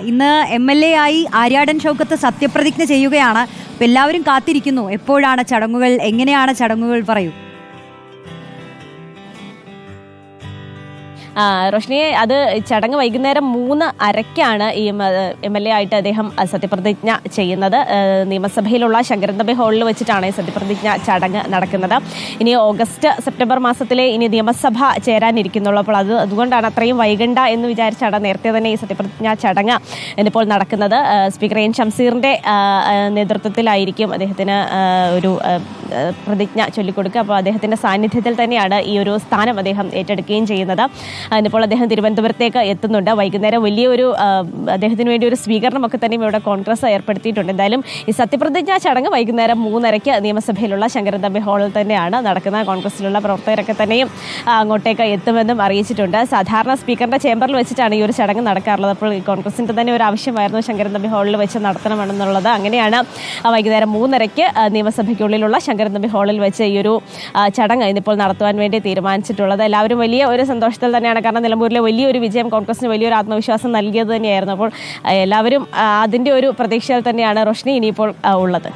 ഇന്ന് M L A ആയി ആര്യാടൻ ഷൗക്കത്ത് സത്യപ്രതിജ്ഞ ചെയ്യുകയാണ്. എല്ലാവരും കാത്തിരിക്കുന്നു. എപ്പോഴാണ് ചടങ്ങുകൾ? എങ്ങനെയാണ് ചടങ്ങുകൾ? പറയൂ. റോഷ്നിയെ അത് ചടങ്ങ് വൈകുന്നേരം മൂന്ന് അരയ്ക്കാണ് ഈ എം എൽ എ ആയിട്ട് അദ്ദേഹം സത്യപ്രതിജ്ഞ ചെയ്യുന്നത്. നിയമസഭയിലുള്ള ശങ്കരന്തമ്പി ഹാളിൽ വെച്ചിട്ടാണ് സത്യപ്രതിജ്ഞ ചടങ്ങ് നടക്കുന്നത്. ഇനി ഓഗസ്റ്റ് സെപ്റ്റംബർ മാസത്തിലെ ഇനി നിയമസഭ ചേരാനിരിക്കുന്നുള്ളൂ അപ്പോൾ അത് അതുകൊണ്ടാണ് അത്രയും വൈകണ്ട എന്ന് വിചാരിച്ചാണ് നേരത്തെ തന്നെ ഈ സത്യപ്രതിജ്ഞ ചടങ്ങ് ഇന്നിപ്പോൾ നടക്കുന്നത്. സ്പീക്കർ എൻ ഷംസീറിന്റെ നേതൃത്വത്തിലായിരിക്കും അദ്ദേഹത്തിന് ഒരു പ്രതിജ്ഞ ചൊല്ലിക്കൊടുക്കുക. അപ്പോൾ അദ്ദേഹത്തിന്റെ സാന്നിധ്യത്തിൽ തന്നെയാണ് ഈ ഒരു സ്ഥാനം അദ്ദേഹം ഏറ്റെടുക്കുകയും ചെയ്യുന്നത്. ആ, ഇന്നിപ്പോൾ അദ്ദേഹം തിരുവനന്തപുരത്തേക്ക് എത്തുന്നുണ്ട്. വൈകുന്നേരം വലിയൊരു അദ്ദേഹത്തിന് വേണ്ടി ഒരു സ്വീകരണമൊക്കെ തന്നെ ഇവിടെ കോൺഗ്രസ് ഏർപ്പെടുത്തിയിട്ടുണ്ട്. എന്തായാലും ഈ സത്യപ്രതിജ്ഞാ ചടങ്ങ് വൈകുന്നേരം മൂന്നരയ്ക്ക് നിയമസഭയിലുള്ള ശങ്കരന്തമ്പി ഹാളിൽ തന്നെയാണ് നടക്കുന്നത്. കോൺഗ്രസിലുള്ള പ്രവർത്തകരൊക്കെ തന്നെയും അങ്ങോട്ടേക്ക് എത്തുമെന്നും അറിയിച്ചിട്ടുണ്ട്. സാധാരണ സ്പീക്കറിന്റെ ചേംബറിൽ വെച്ചിട്ടാണ് ഈ ഒരു ചടങ്ങ് നടക്കാറുള്ളത്. അപ്പോൾ കോൺഗ്രസിന്റെ തന്നെ ഒരു ആവശ്യമായിരുന്നു ശങ്കരന്തമ്പി ഹാളിൽ വെച്ച് നടത്തണമെന്നുള്ളത്. അങ്ങനെയാണ് വൈകുന്നേരം മൂന്നരയ്ക്ക് നിയമസഭയ്ക്കുള്ളിലുള്ള നിയമസഭയ്ക്കുള്ളിലുള്ള ശങ്കരന്തമ്പി ഹാളിൽ വെച്ച് ഈ ഒരു ചടങ്ങ് ഇന്നിപ്പോൾ നടത്തുവാൻ വേണ്ടി തീരുമാനിച്ചിട്ടുള്ളത്. എല്ലാവരും വലിയ ഒരു സന്തോഷത്തിൽ തന്നെയാണ് കാരണം നിലമ്പൂരിലെ വലിയൊരു വിജയം കോൺഗ്രസിന് വലിയൊരു ആത്മവിശ്വാസം നൽകിയത് തന്നെയായിരുന്നു. അപ്പോൾ എല്ലാവരും അതിന്റെ ഒരു പ്രതീക്ഷയിൽ തന്നെയാണ് റോഷ്നി ഇനിയിപ്പോൾ ഉള്ളത്.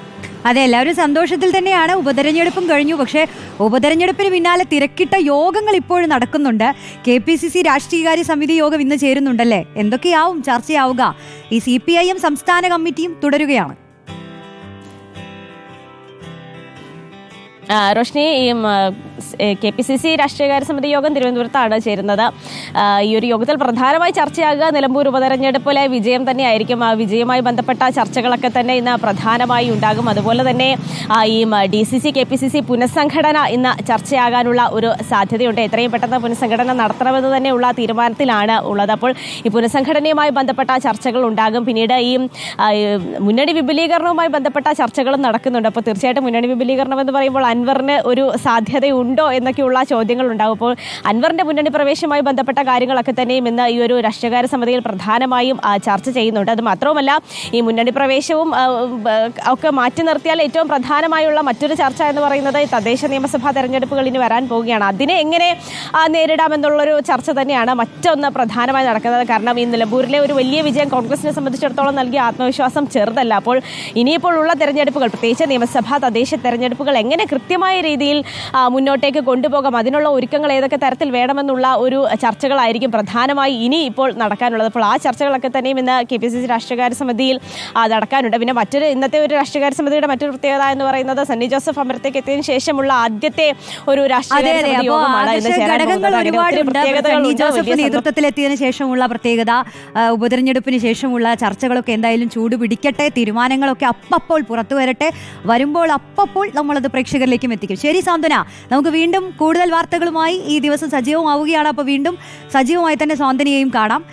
അതെ എല്ലാവരും സന്തോഷത്തിൽ തന്നെയാണ്. ഉപതെരഞ്ഞെടുപ്പും കഴിഞ്ഞു. പക്ഷേ ഉപതെരഞ്ഞെടുപ്പിന് പിന്നാലെ തിരക്കിട്ട യോഗങ്ങൾ ഇപ്പോഴും നടക്കുന്നുണ്ട്. കെ പി സി സി രാഷ്ട്രീയകാര്യ സമിതി യോഗം ഇന്ന് ചേരുന്നുണ്ടല്ലേ? എന്തൊക്കെയാവും? ചർച്ചയാവുക. ഈ സി പി ഐ എം സംസ്ഥാന കമ്മിറ്റിയും തുടരുകയാണ്. റോഷ്നി ഈ കെ പി സി സി രാഷ്ട്രീയകാര്യ സമിതി യോഗം തിരുവനന്തപുരത്താണ് ചേരുന്നത്. ഈ ഒരു യോഗത്തിൽ പ്രധാനമായി ചർച്ചയാകുക നിലമ്പൂർ ഉപതെരഞ്ഞെടുപ്പിലെ വിജയം തന്നെയായിരിക്കും. ആ വിജയവുമായി ബന്ധപ്പെട്ട ചർച്ചകളൊക്കെ തന്നെ ഇന്ന് പ്രധാനമായി ഉണ്ടാകും. അതുപോലെ തന്നെ ഈ D C C K P C C പുനഃസംഘടന ഇന്ന് ചർച്ചയാകാനുള്ള ഒരു സാധ്യതയുണ്ട്. എത്രയും പെട്ടെന്ന് പുനഃസംഘടന നടത്തണമെന്ന് തന്നെയുള്ള തീരുമാനത്തിലാണ് ഉള്ളത്. അപ്പോൾ ഈ പുനഃസംഘടനയുമായി ബന്ധപ്പെട്ട ചർച്ചകൾ ഉണ്ടാകും. പിന്നീട് ഈ മുന്നണി വിപുലീകരണവുമായി ബന്ധപ്പെട്ട ചർച്ചകളും നടക്കുന്നുണ്ട്. അപ്പോൾ തീർച്ചയായിട്ടും മുന്നണി വിപുലീകരണം എന്ന് പറയുമ്പോൾ അൻവറിന് ഒരു സാധ്യതയുണ്ടോ എന്നൊക്കെയുള്ള ചോദ്യങ്ങൾ ഉണ്ടാകും അപ്പോൾ അൻവറിന്റെ മുന്നണി പ്രവേശവുമായി ബന്ധപ്പെട്ട കാര്യങ്ങളൊക്കെ തന്നെയും ഇന്ന് ഈ ഒരു രാഷ്ട്രീയകാര്യ സമിതിയിൽ പ്രധാനമായും ചർച്ച ചെയ്യുന്നുണ്ട്. അത് മാത്രവുമല്ല ഈ മുന്നണി പ്രവേശവും ഒക്കെ മാറ്റി നിർത്തിയാൽ ഏറ്റവും പ്രധാനമായുള്ള മറ്റൊരു ചർച്ച എന്ന് പറയുന്നത് തദ്ദേശ നിയമസഭാ തെരഞ്ഞെടുപ്പുകൾ ഇനി വരാൻ പോവുകയാണ്. അതിനെ എങ്ങനെ നേരിടാമെന്നുള്ളൊരു ചർച്ച തന്നെയാണ് മറ്റൊന്ന് പ്രധാനമായി നടക്കുന്നത്. കാരണം ഈ നിലമ്പൂരിലെ ഒരു വലിയ വിജയം കോൺഗ്രസിനെ സംബന്ധിച്ചിടത്തോളം നൽകിയ ആത്മവിശ്വാസം ചെറുതല്ല. അപ്പോൾ ഇനിയിപ്പോൾ ഉള്ള തെരഞ്ഞെടുപ്പുകൾ പ്രത്യേകിച്ച് നിയമസഭാ തദ്ദേശ തെരഞ്ഞെടുപ്പുകൾ എങ്ങനെ കൃത്യമായ രീതിയിൽ മുന്നോട്ടേക്ക് കൊണ്ടുപോകാം. അതിനുള്ള ഒരുക്കങ്ങൾ ഏതൊക്കെ തരത്തിൽ വേണമെന്നുള്ള ഒരു ചർച്ചകളായിരിക്കും പ്രധാനമായി ഇനി ഇപ്പോൾ നടക്കാനുള്ളത്. അപ്പോൾ ആ ചർച്ചകളൊക്കെ തന്നെയും ഇന്ന് കെ പി സി സി രാഷ്ട്രീയകാര്യ സമിതിയിൽ നടക്കാനുണ്ട്. പിന്നെ മറ്റൊരു ഇന്നത്തെ ഒരു രാഷ്ട്രീയകാര്യ സമിതിയുടെ മറ്റൊരു പ്രത്യേകത എന്ന് പറയുന്നത് സണ്ണി ജോസഫ് അമരത്തേക്ക് എത്തിയതിനു ശേഷമുള്ള ആദ്യത്തെ ഒരു രാഷ്ട്രീയ നേതൃത്വത്തിലെത്തിയതിനു ശേഷമുള്ള പ്രത്യേകത ഉപതെരഞ്ഞെടുപ്പിന് ശേഷമുള്ള ചർച്ചകളൊക്കെ എന്തായാലും ചൂട് പിടിക്കട്ടെ തീരുമാനങ്ങളൊക്കെ അപ്പപ്പോൾ പുറത്തു വരട്ടെ വരുമ്പോൾ അപ്പപ്പോൾ നമ്മളത് പ്രേക്ഷകരിലേക്കും എത്തിക്കും. ശരി സാന്ത്വന. നമുക്ക് വീണ്ടും കൂടുതൽ വാർത്തകളുമായി ഈ ദിവസം സജീവമാവുകയാണ്. അപ്പോൾ വീണ്ടും സജീവമായി തന്നെ സാന്ത്വനയെയും കാണാം.